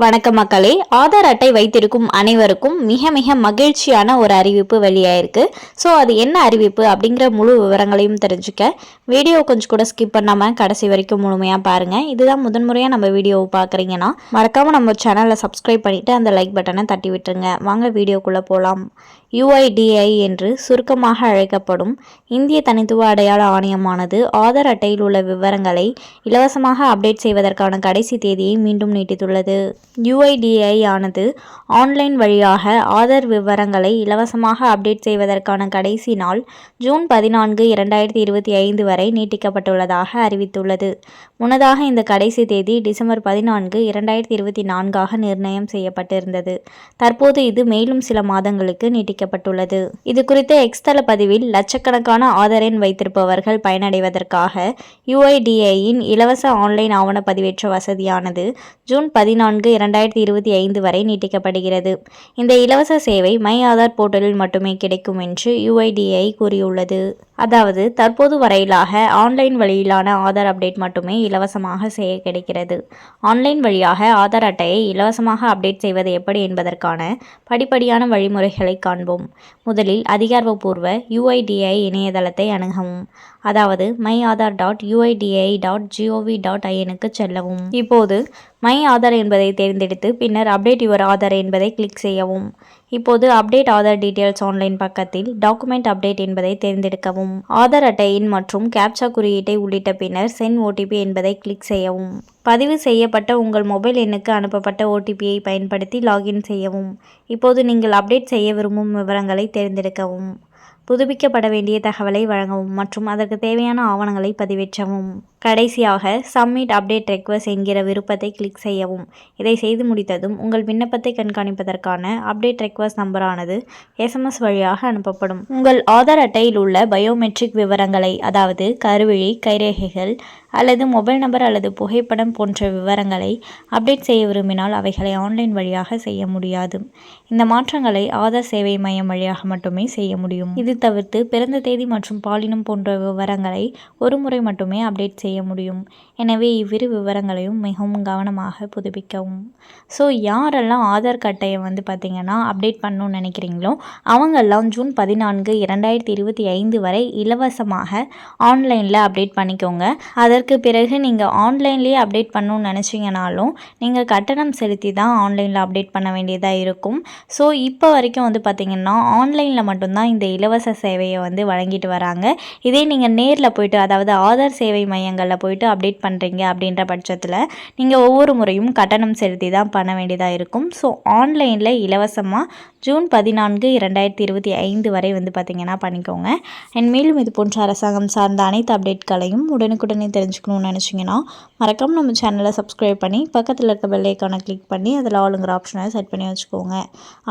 வணக்கம் மக்களே. ஆதார் அட்டை வைத்திருக்கும் அனைவருக்கும் மிக மிக மகிழ்ச்சியான ஒரு அறிவிப்பு வெளியாயிருக்கு. ஸோ அது என்ன அறிவிப்பு அப்படிங்கிற முழு விவரங்களையும் தெரிஞ்சுக்க. வீடியோ கொஞ்சம் கூட ஸ்கிப் பண்ணாமல் கடைசி வரைக்கும் முழுமையாக பாருங்கள் இதுதான் முதன்முறையாக நம்ம வீடியோவை பார்க்குறீங்கன்னா மறக்காமல் நம்ம சேனலை சப்ஸ்கிரைப் பண்ணிவிட்டு அந்த லைக் பட்டனை தட்டி விட்டுருங்க. வாங்க வீடியோக்குள்ளே போகலாம் யுஐடிஐ என்று சுருக்கமாக அழைக்கப்படும் இந்திய தனித்துவ அடையாள ஆணையமானது ஆதார் அட்டையில் உள்ள விவரங்களை இலவசமாக அப்டேட் செய்வதற்கான கடைசி தேதியை மீண்டும் நீட்டித்துள்ளது. யுஐடிஐ ஆனது ஆன்லைன் வழியாக ஆதார் விவரங்களை இலவசமாக அப்டேட் செய்வதற்கான கடைசி நாள் ஜூன் பதினான்கு இரண்டாயிரத்தி இருபத்தி ஐந்து வரை நீட்டிக்கப்பட்டுள்ளதாக அறிவித்துள்ளது. முன்னதாக இந்த கடைசி தேதி டிசம்பர் பதினான்கு இரண்டாயிரத்தி இருபத்தி நான்காக நிர்ணயம் செய்யப்பட்டிருந்தது. தற்போது இது மேலும் சில மாதங்களுக்கு நீட்டிக்கப்பட்டுள்ளது. இது குறித்த எக்ஸ்தல பதிவில் லட்சக்கணக்கான ஆதார் எண் வைத்திருப்பவர்கள் பயனடைவதற்காக யுஐடிஐயின் இலவச ஆன்லைன் ஆவண பதிவேற்ற வசதியானது ஜூன் பதினான்கு இரண்டாயிரத்தி இருபத்தி ஐந்து வரை நீட்டிக்கப்படுகிறது. இந்த இலவச சேவை மை ஆதார் போர்ட்டலில் மட்டுமே கிடைக்கும் என்று யுஐடிஐ கூறியுள்ளது. அதாவது தற்போது வரையிலாக ஆன்லைன் வழியிலான ஆதார் அப்டேட் மட்டுமே இலவசமாக செய்ய கிடைக்கிறது. ஆன்லைன் வழியாக ஆதார் அட்டையை இலவசமாக அப்டேட் செய்வது எப்படி என்பதற்கான படிப்படியான வழிமுறைகளை காண்போம். முதலில் அதிகாரப்பூர்வ யுஐடிஐ இணையதளத்தை அணுகவும். அதாவது my Aadhaar dot UIDAI dot G O ஐஎனுக்கு செல்லவும். இப்போது மை ஆதார் என்பதை தேர்ந்தெடுத்து பின்னர் அப்டேட் யுவர் ஆதார் என்பதை கிளிக் செய்யவும். இப்போது அப்டேட் ஆதார் டீட்டெயில்ஸ் ஆன்லைன் பக்கத்தில் டாக்குமெண்ட் அப்டேட் என்பதை தேர்ந்தெடுக்கவும். ஆதார் அட்டையின் மற்றும் கேப்சா குறியீட்டை உள்ளிட்ட பின்னர் சென் ஓடிபி என்பதை கிளிக் செய்யவும். பதிவு செய்யப்பட்ட உங்கள் மொபைல் எண்ணுக்கு அனுப்பப்பட்ட ஓடிபியை பயன்படுத்தி லாகின் செய்யவும். இப்போது நீங்கள் அப்டேட் செய்ய விரும்பும் விவரங்களை தேர்ந்தெடுக்கவும். புதுப்பிக்கப்பட வேண்டிய தகவலை வழங்கவும் மற்றும் அதற்கு தேவையான ஆவணங்களை பதிவேற்றவும். கடைசியாக சப்மிட் அப்டேட் ரெக்வஸ்ட் என்கிற விருப்பத்தை கிளிக் செய்யவும். இதை செய்து முடித்ததும் உங்கள் விண்ணப்பத்தை கண்காணிப்பதற்கான அப்டேட் ரெக்வஸ்ட் நம்பரானது எஸ்எம்எஸ் வழியாக அனுப்பப்படும். உங்கள் ஆதார் அட்டையில் உள்ள பயோமெட்ரிக் விவரங்களை அதாவது கருவிழி கைரேகைகள் அல்லது மொபைல் நம்பர் அல்லது புகைப்படம் போன்ற விவரங்களை அப்டேட் செய்ய விரும்பினால் அவைகளை ஆன்லைன் வழியாக செய்ய முடியாது. இந்த மாற்றங்களை ஆதார் சேவை மையம் வழியாக மட்டுமே செய்ய முடியும். இது தவிர்த்து பிறந்த தேதி மற்றும் பாலினம் போன்ற விவரங்களை ஒரு முறை மட்டுமே அப்டேட் செய்ய செய்ய முடியும். எனவே இவ்விரு விவரங்களையும் மிகவும் கவனமாக புதுப்பிக்கவும். ஸோ யாரெல்லாம் ஆதார் அட்டையை வந்து பார்த்திங்கன்னா அப்டேட் பண்ணணும்னு நினைக்கிறீங்களோ அவங்கெல்லாம் ஜூன் பதினான்கு இரண்டாயிரத்தி இருபத்தி ஐந்து வரை இலவசமாக ஆன்லைனில் அப்டேட் பண்ணிக்கோங்க. அதற்கு பிறகு நீங்கள் ஆன்லைன்லேயே அப்டேட் பண்ணணும்னு நினச்சிங்கனாலும் நீங்கள் கட்டணம் செலுத்தி தான் ஆன்லைனில் அப்டேட் பண்ண வேண்டியதாக இருக்கும். ஸோ இப்போ வரைக்கும் வந்து பார்த்திங்கன்னா ஆன்லைனில் மட்டும்தான் இந்த இலவச சேவையை வந்து வழங்கிட்டு வராங்க. இதே நீங்கள் நேரில் போயிட்டு அதாவது ஆதார் சேவை மையங்களில் போயிட்டு அப்டேட் பண்ணுறீங்க அப்படின்ற பட்சத்தில் நீங்கள் ஒவ்வொரு முறையும் கட்டணம் செலுத்தி தான் பண்ண வேண்டியதாக இருக்கும். ஸோ ஆன்லைனில் இலவசமாக ஜூன் பதினான்கு இரண்டாயிரத்தி இருபத்தி ஐந்து வரை வந்து பார்த்திங்கன்னா பண்ணிக்கோங்க. அண்ட் மேலும் இது போன்ற அரசாங்கம் சார்ந்த அனைத்து அப்டேட்களையும் உடனுக்குடனே தெரிஞ்சுக்கணும்னு நினச்சிங்கன்னா மறக்காமல் நம்ம சேனலை சப்ஸ்கிரைப் பண்ணி பக்கத்தில் இருக்க பெல்லைக்கானை கிளிக் பண்ணி அதில் ஆளுங்கிற ஆப்ஷனை செட் பண்ணி வச்சுக்கோங்க.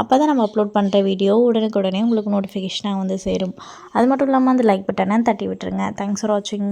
அப்போ தான் நம்ம அப்லோட் பண்ணுற வீடியோ உடனுக்குடனே உங்களுக்கு நோட்டிஃபிகேஷனாக வந்து சேரும். அது மட்டும் இல்லாமல் அந்த லைக் பட்டனை தட்டி விட்டுருங்க. தேங்க்ஸ் ஃபார் வாட்சிங்